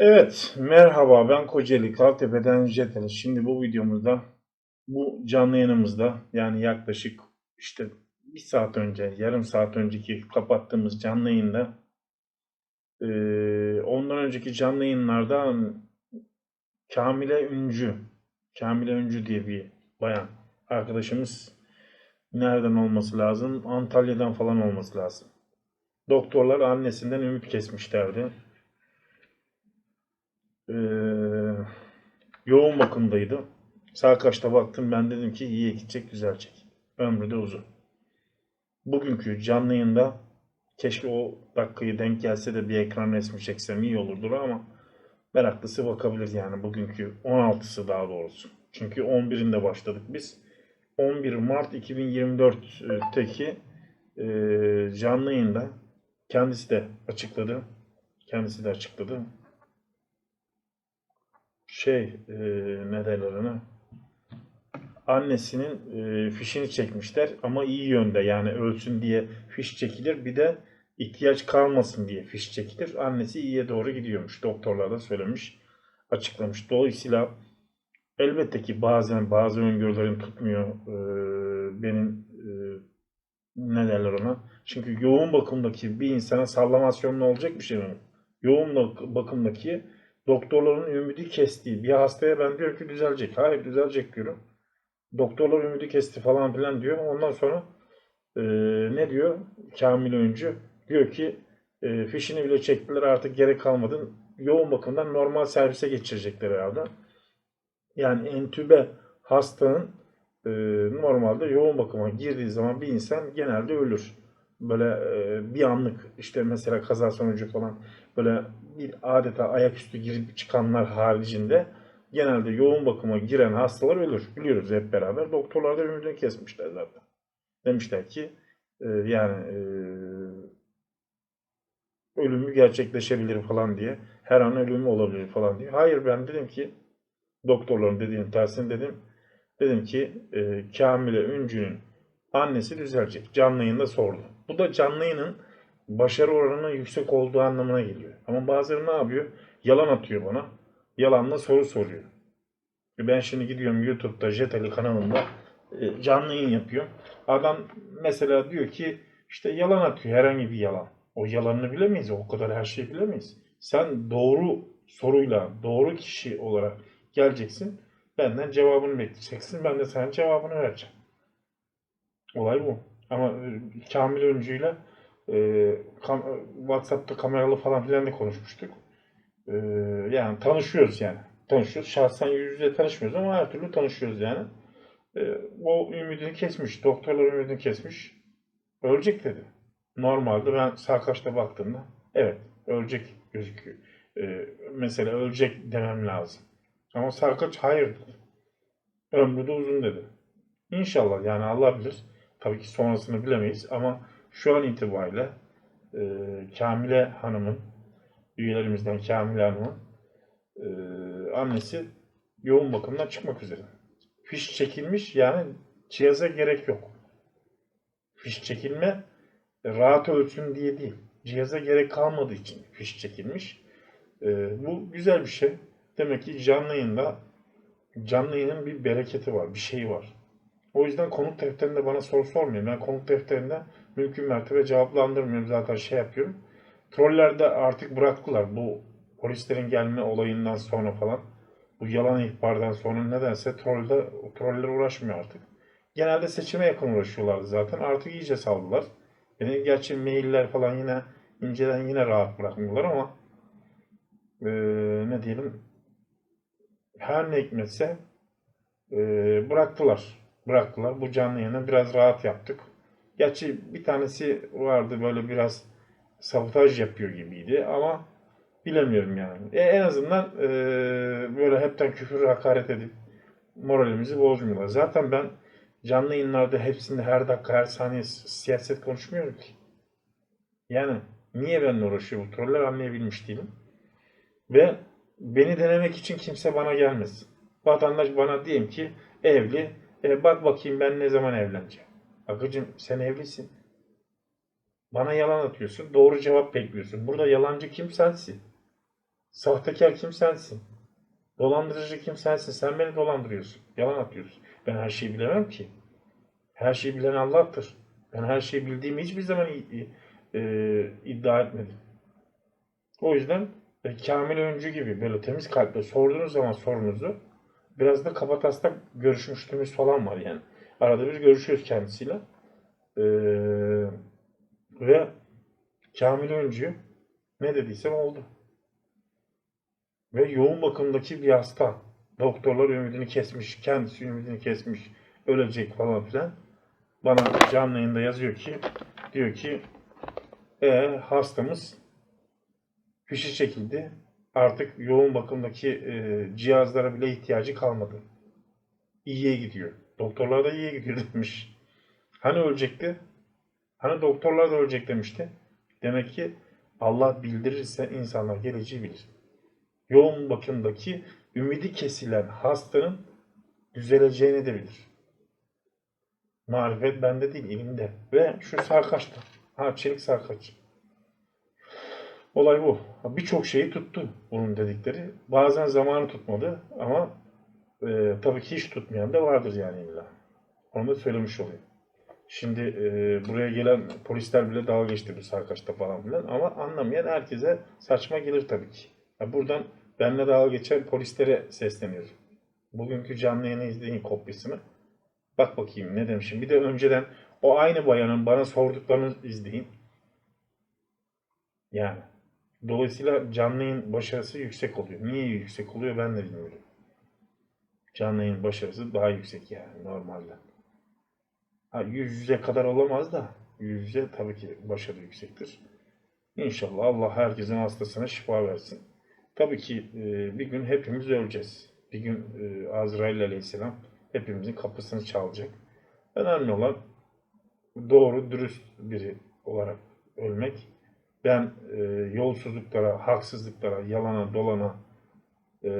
Evet, merhaba ben Kocaeli Kaltepe'den Jeteli. Şimdi bu videomuzda, bu canlı yayınımızda yani yaklaşık işte bir saat önce, yarım saat önceki kapattığımız canlı yayında eee, ondan önceki canlı yayınlarda Kamile Üncü, Kamile Üncü diye bir bayan arkadaşımız nereden olması lazım? Antalya'dan falan olması lazım. Doktorlar annesinden ümit kesmişlerdi. Ee, yoğun bakımdaydı. Sağ kaçta baktım ben dedim ki iyiye gidecek düzelecek. Ömrü de uzun. Bugünkü canlı yayında keşke o dakikayı denk gelse de bir ekran resmi çeksem iyi olurdu ama meraklısı bakabilir yani bugünkü 16'sı daha doğrusu. Çünkü 11'inde başladık biz. 11 Mart 2024'teki e, canlı yayında kendisi de açıkladı. Kendisi de açıkladı şey e, ne derler ona annesinin e, fişini çekmişler ama iyi yönde yani ölsün diye fiş çekilir bir de ihtiyaç kalmasın diye fiş çekilir. Annesi iyiye doğru gidiyormuş. Doktorlar da söylemiş, açıklamış. Dolayısıyla elbette ki bazen bazı öngörülerim tutmuyor. E, benim e, ne derler ona? Çünkü yoğun bakımdaki bir insana sallamasyon ne olacak bir şey mi? Yoğun bak- bakımdaki doktorların ümidi kestiği bir hastaya ben diyorum ki düzelecek. Hayır düzelecek diyorum. Doktorlar ümidi kesti falan filan diyor. Ondan sonra e, ne diyor Kamil Öncü? Diyor ki e, fişini bile çektiler artık gerek kalmadı. Yoğun bakımdan normal servise geçirecekler herhalde. Yani entübe hastanın e, normalde yoğun bakıma girdiği zaman bir insan genelde ölür. Böyle e, bir anlık işte mesela kaza sonucu falan böyle bir adeta ayaküstü girip çıkanlar haricinde genelde yoğun bakıma giren hastalar ölür. Biliyoruz hep beraber. Doktorlar da ümidini kesmişler zaten. Demişler ki e, yani e, ölümü gerçekleşebilir falan diye. Her an ölümü olabilir falan diye. Hayır ben dedim ki doktorların dediğinin tersini dedim. Dedim ki e, Kamile Üncü'nün annesi düzelecek. Canlı yayında sordu. Bu da canlı yayının başarı oranının yüksek olduğu anlamına geliyor. Ama bazıları ne yapıyor? Yalan atıyor bana. Yalanla soru soruyor. Ben şimdi gidiyorum YouTube'da Jetali kanalında e, canlı yayın yapıyorum. Adam mesela diyor ki işte yalan atıyor herhangi bir yalan. O yalanını bilemeyiz. O kadar her şeyi bilemeyiz. Sen doğru soruyla doğru kişi olarak geleceksin. Benden cevabını bekleyeceksin. Ben de sana cevabını vereceğim. Olay bu. Ama e, Kamil Öncü'yle e, kam- WhatsApp'ta kameralı falan filan da konuşmuştuk. E, yani tanışıyoruz yani. Tanışıyoruz. Şahsen yüz yüze tanışmıyoruz ama her türlü tanışıyoruz yani. E, o ümidini kesmiş. Doktorlar ümidini kesmiş. Ölecek dedi. Normalde ben sağ kaçta baktığımda evet ölecek gözüküyor. E, mesela ölecek demem lazım. Ama sağ kaç hayır dedi. Ömrü de uzun dedi. İnşallah yani Allah bilir. Tabii ki sonrasını bilemeyiz ama şu an itibariyle e, Kamile Hanım'ın, üyelerimizden Kamile Hanım'ın e, annesi yoğun bakımdan çıkmak üzere. Fiş çekilmiş yani cihaza gerek yok. Fiş çekilme rahat ölsün diye değil. Cihaza gerek kalmadığı için fiş çekilmiş. E, bu güzel bir şey. Demek ki canlı yayında canlı yayının bir bereketi var, bir şey var. O yüzden konuk defterinde bana soru sormayın. Ben konuk defterinde mümkün mertebe cevaplandırmıyorum. Zaten şey yapıyorum. Troller de artık bıraktılar. Bu polislerin gelme olayından sonra falan. Bu yalan ihbardan sonra nedense trollde, troller uğraşmıyor artık. Genelde seçime yakın uğraşıyorlardı zaten. Artık iyice saldılar. Beni gerçi mailler falan yine inceden yine rahat bırakmıyorlar ama eee, ne diyelim her ne hikmetse eee, bıraktılar. Bıraktılar. Bu canlı yayını biraz rahat yaptık. Gerçi bir tanesi vardı böyle biraz sabotaj yapıyor gibiydi ama bilemiyorum yani. E, en azından eee, böyle hepten küfür hakaret edip moralimizi bozmuyorlar. Zaten ben canlı yayınlarda hepsinde her dakika her saniye siyaset konuşmuyorum ki. Yani niye benimle uğraşıyor bu troller anlayabilmiş değilim. Ve beni denemek için kimse bana gelmesin. Vatandaş bana diyeyim ki evli. E, bak bakayım ben ne zaman evleneceğim. Akıcım sen evlisin. Bana yalan atıyorsun. Doğru cevap bekliyorsun. Burada yalancı kim sensin. Sahtekar kim sensin? Dolandırıcı kim sensin? Sen beni dolandırıyorsun. Yalan atıyorsun. Ben her şeyi bilemem ki. Her şeyi bilen Allah'tır. Ben her şeyi bildiğimi hiçbir zaman e, iddia etmedim. O yüzden e, Kamil Öncü gibi böyle temiz kalple sorduğunuz zaman sorunuzu biraz da kabataslak görüşmüşlüğümüz falan var yani. Arada bir görüşüyoruz kendisiyle. Ee, ve Kamil Öncü ne dediysem oldu. Ve yoğun bakımdaki bir hasta. Doktorlar ümidini kesmiş, kendisi ümidini kesmiş, ölecek falan filan. Bana canlı yayında yazıyor ki, diyor ki, e, hastamız fişi çekildi. Artık yoğun bakımdaki e, cihazlara bile ihtiyacı kalmadı. İyiye gidiyor. Doktorlar da iyiye gidiyor demiş. Hani ölecekti? Hani doktorlar da ölecek demişti. Demek ki Allah bildirirse insanlar geleceği bilir. Yoğun bakımdaki ümidi kesilen hastanın düzeleceğini de bilir. Marifet bende değil, elimde. Ve şu sarkaçta. Ha çelik sarkaç. Olay bu. Birçok şeyi tuttu bunun dedikleri. Bazen zamanı tutmadı ama e, tabii ki hiç tutmayan da vardır yani illa. Onu da söylemiş olayım. Şimdi e, buraya gelen polisler bile dalga geçti bu sarkaçta falan filan ama anlamayan herkese saçma gelir tabii ki. Ya buradan benimle dalga geçen polislere sesleniyorum. Bugünkü canlı yayını izleyin kopyasını. Bak bakayım ne demişim. Bir de önceden o aynı bayanın bana sorduklarını izleyin. Yani. Dolayısıyla canlı yayın başarısı yüksek oluyor. Niye yüksek oluyor ben de bilmiyorum. Canlı yayın başarısı daha yüksek yani normalde. Ha, yüz yüze kadar olamaz da yüz yüze tabii ki başarı yüksektir. İnşallah Allah herkesin hastasına şifa versin. Tabii ki e, bir gün hepimiz öleceğiz. Bir gün e, Azrail aleyhisselam hepimizin kapısını çalacak. Önemli olan doğru, dürüst biri olarak ölmek. Ben e, yolsuzluklara, haksızlıklara, yalana, dolana, e,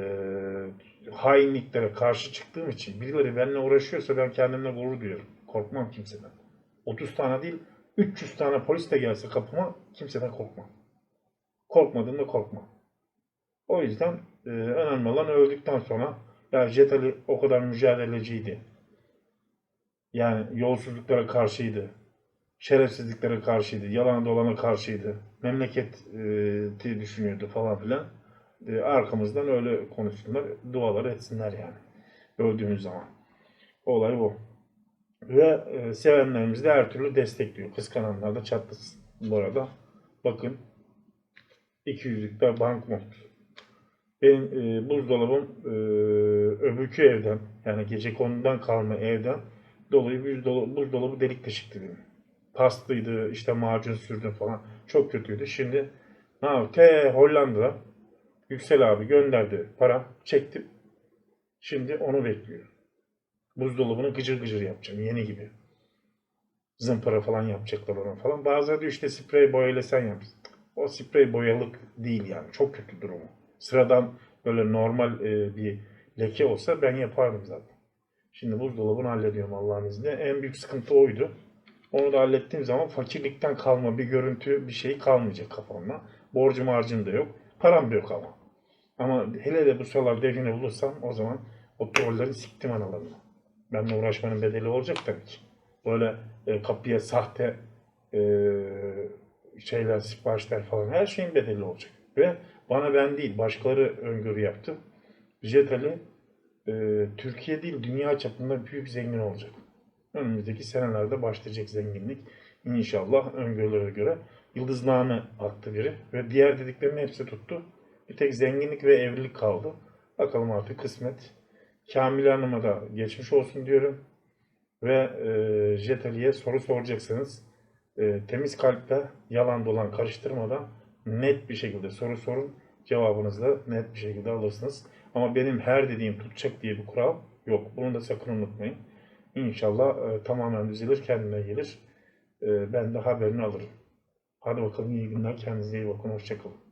hainliklere karşı çıktığım için birileri benimle uğraşıyorsa ben kendimle gurur duyuyorum. Korkmam kimseden. 30 tane değil, 300 tane polis de gelse kapıma kimseden korkmam. Korkmadığımda korkmam. O yüzden e, önemli olan öldükten sonra ya Jet Ali o kadar mücadeleciydi. Yani yolsuzluklara karşıydı. Şerefsizliklere karşıydı. Yalana dolana karşıydı. Memleketi düşünüyordu falan filan. E, arkamızdan öyle konuşsunlar. Dualar etsinler yani. Öldüğümüz zaman. Olay bu. Ve e, sevenlerimiz de her türlü destekliyor. Kıskananlar da çatlasın. Bu arada bakın 200'lükler banknot. Benim e, buzdolabım e, öbürkü evden yani gece konudan kalma evden dolayı buzdolabı, buzdolabı delik deşikti benim. Paslıydı, işte macun sürdüm falan. Çok kötüydü. Şimdi ne yaptı? Te Hollanda'da Yüksel abi gönderdi para. Çektim. Şimdi onu bekliyor. Buzdolabını gıcır gıcır yapacağım. Yeni gibi. Zımpara falan yapacaklar ona falan. Bazıları diyor işte sprey boyayla sen yap. O sprey boyalık değil yani. Çok kötü durumu. Sıradan böyle normal e, bir leke olsa ben yapardım zaten. Şimdi buzdolabını hallediyorum Allah'ın izniyle. En büyük sıkıntı oydu. Onu da hallettiğim zaman fakirlikten kalma bir görüntü bir şey kalmayacak kafamda. Borcum harcım da yok. Param da yok ama. Ama hele de bu sıralar define bulursam o zaman o trolleri siktim analarını. Benimle uğraşmanın bedeli olacak tabii ki. Böyle e, kapıya sahte e, şeyler, siparişler falan her şeyin bedeli olacak. Ve bana ben değil başkaları öngörü yaptı. Jet e, Türkiye değil dünya çapında büyük zengin olacak. Önümüzdeki senelerde başlayacak zenginlik. İnşallah öngörülere göre yıldızname attı biri ve diğer dediklerinin hepsi tuttu. Bir tek zenginlik ve evlilik kaldı. Bakalım artık kısmet. Kamil Hanım'a da geçmiş olsun diyorum. Ve e, Jet Ali'ye soru soracaksanız e, temiz kalple yalan dolan karıştırmadan net bir şekilde soru sorun. Cevabınızı da net bir şekilde alırsınız. Ama benim her dediğim tutacak diye bir kural yok. Bunu da sakın unutmayın. İnşallah e, tamamen düzelir, kendine gelir. E, ben de haberini alırım. Hadi bakalım iyi günler. Kendinize iyi bakın. Hoşçakalın.